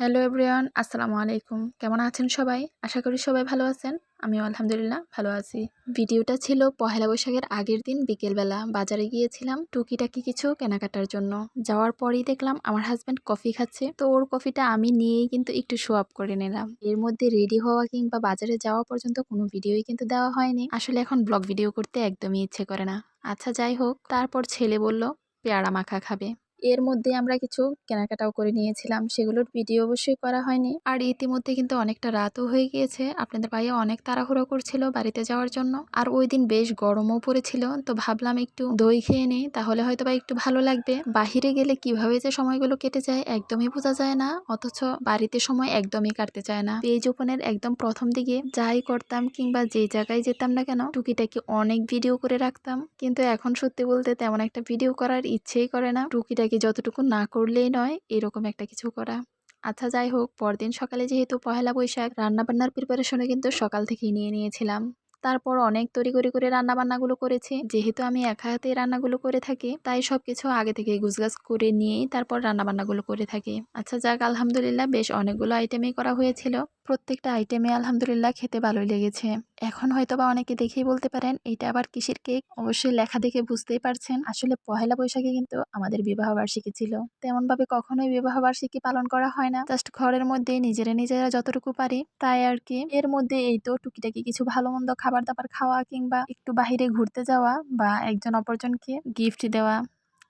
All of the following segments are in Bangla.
হ্যালো এভরিওয়ান, আসসালামু আলাইকুম। কেমন আছেন সবাই? আশা করি সবাই ভালো আছেন। আমিও আলহামদুলিল্লাহ ভালো আছি। ভিডিওটা ছিল পহেলা বৈশাখের আগের দিন বিকেলবেলা। বাজারে গিয়েছিলাম টুকিটাকি কিছু কেনাকাটার জন্য। যাওয়ার পরেই দেখলাম আমার হাজব্যান্ড কফি খাচ্ছে। তো ওর কফিটা আমি নিয়েই কিন্তু একটু শো আপ করে নিলাম। এর মধ্যে রেডি হওয়া কিংবা বাজারে যাওয়া পর্যন্ত কোনো ভিডিওই কিন্তু দেওয়া হয়নি। আসলে এখন ব্লগ ভিডিও করতে একদমই ইচ্ছে করে না। আচ্ছা যাই হোক, তারপর ছেলে বলল, পেয়ারা মাখা খাবে। এর মধ্যে আমরা কিছু কেনাকাটাও করে নিয়েছিলাম। সেগুলোর ভিডিও অবশ্যই করা হয়নি। আর ইতিমধ্যে কিন্তু অনেকটা রাতও হয়ে গিয়েছে। আপনাদের ভাইয়া অনেক তাড়াহুড়ো করছিল বাড়িতে যাওয়ার জন্য। আর ওই দিন বেশ গরমও পড়েছিল। তো ভাবলাম একটু দই খেয়ে নিই, তাহলে হয়তো বা একটু ভালো লাগবে। বাহিরে গেলে কীভাবে যে সময়গুলো কেটে যায় একদমই বোঝা যায় না। অথচ বাড়িতে সময় একদমই কাটতে চায় না। পেজ ওপেনের একদম প্রথম দিকে যাই করতাম কিংবা যে জায়গায় যেতাম না কেন, টুকিটাকি অনেক ভিডিও করে রাখতাম। কিন্তু এখন সত্যি বলতে তেমন একটা ভিডিও করার ইচ্ছেই করে না। টুকিটাকি কি যতটুকু না করলেই নয়, এরকম একটা কিছু করা। আচ্ছা যাই হোক, পরদিন সকালে যেহেতু পহেলা বৈশাখ, রান্নাবান্নার প্রিপারেশনে কিন্তু সকাল থেকেই নিয়ে নিয়েছিলাম। তারপর অনেক তড়িঘড়ি করে রান্না বান্নাগুলো করেছি। যেহেতু আমি একা হাতে রান্নাগুলো করে থাকি, তাই সব কিছু আগে থেকে গুছগাছ করে নিয়েই তারপর রান্নাবান্নাগুলো করে থাকি। আচ্ছা যাক, আলহামদুলিল্লাহ, বেশ অনেকগুলো আইটেমই করা হয়েছিল। প্রত্যেকটা আইটেমে আলহামদুলিল্লাহ খেতে ভালোই লেগেছে। এখন হয়তো বা অনেকে দেখেই বলতে পারেন, এটা আবার কিসের কেক? অবশ্যই লেখা দেখে বুঝতেই পারছেন। আসলে পহেলা বৈশাখে কিন্তু আমাদের বিবাহ বার্ষিকী ছিল। তেমন ভাবে কখনোই বিবাহ বার্ষিকী পালন করা হয় না। জাস্ট ঘরের মধ্যে নিজেরা নিজেরা যতটুকু পারি, তাই আর কি। এর মধ্যে এই তো টুকিটাকি কিছু ভালো মন্দ খাবার দাবার খাওয়া কিংবা একটু বাহিরে ঘুরতে যাওয়া বা একজন অপরজনকে গিফট দেওয়া,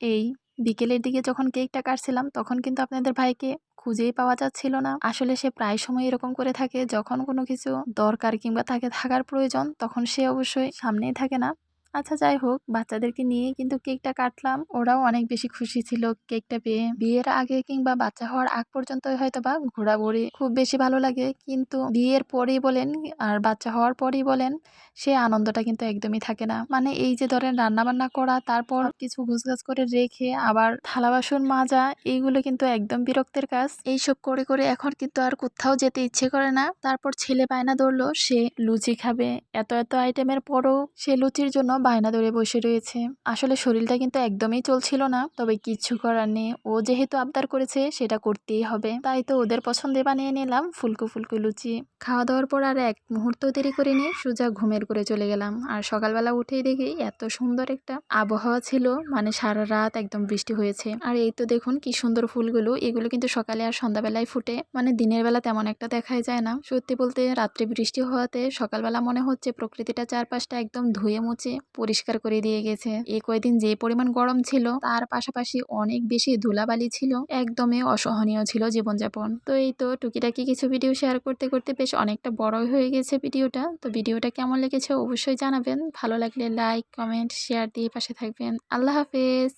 এই। বিকেলের দিকে যখন কেকটা কাটছিলাম, তখন কিন্তু আপনাদের ভাইকে খুঁজেই পাওয়া যাচ্ছিল না। আসলে সে প্রায় সময় এরকম করে থাকে, যখন কোনো কিছু দরকার কিংবা তাকে থাকার প্রয়োজন, তখন সে অবশ্যই সামনেই থাকে না। আচ্ছা যাই হোক, বাচ্চাদেরকে নিয়ে কিন্তু কেকটা কাটলাম। ওরাও অনেক বেশি খুশি ছিল কেকটা পেয়ে। বিয়ের আগে কিংবা বাচ্চা হওয়ার আগ পর্যন্ত হয়তো বা ঘোরাঘুরি খুব বেশি ভালো লাগে। কিন্তু বিয়ের পরেই বলেন আর বাচ্চা হওয়ার পরেই বলেন, সে আনন্দটা কিন্তু একদমই থাকে না। মানে এই যে ধরেন রান্না বান্না করা, তারপর কিছু ঘুষঘাস করে রেখে আবার থালা বাসন মাজা, এইগুলো কিন্তু একদম বিরক্তের কাজ। এইসব করে করে এখন কিন্তু আর কোথাও যেতে ইচ্ছে করে না। তারপর ছেলে বায়না ধরলো, সে লুচি খাবে। এত এত আইটেমের পরও সে লুচির জন্য বায়না ধরে বসে রয়েছে। আসলে শরীরটা কিন্তু একদমই চলছিল না, তবে কিছু করার নেই। ও যেহেতু আবদার করেছে, সেটা করতেই হবে। তাই তো ওদের পছন্দে বানিয়ে নিলাম ফুলকো ফুলকো লুচি। খাওয়া দাওয়ার পর আর এক মুহূর্ত দেরি করে নিয়ে সোজা ঘুমের করে চলে গেলাম। আর সকালবেলা উঠেই দেখি এত সুন্দর একটা আবহাওয়া ছিল মানে সারা রাত একদম বৃষ্টি হয়েছে। আর এই তো দেখুন কি সুন্দর ফুলগুলো, এগুলো কিন্তু সকালে আর সন্ধ্যাবেলায় ফুটে মানে দিনের বেলা তেমন একটা দেখাই যায় না। সত্যি বলতে রাত্রে বৃষ্টি হওয়াতে সকালবেলা মনে হচ্ছে প্রকৃতিটা চারপাশটা একদম ধুয়ে মুছে। পরিষ্কার করে দিয়ে গেছে। এ কয়েকদিন যে পরিমাণ গরম ছিল, তার পাশাপাশি অনেক বেশি ধুলাবালি ছিল, একদমই অসহনীয় ছিল জীবনযাপন। তো এই তো টুকিটাকি কিছু ভিডিও শেয়ার করতে করতে বেশ অনেকটা বড় হয়ে গেছে ভিডিওটা তো ভিডিওটা কেমন লেগেছে অবশ্যই জানাবেন। ভালো লাগলে লাইক কমেন্ট শেয়ার দিয়ে পাশে থাকবেন। আল্লাহ হাফেজ!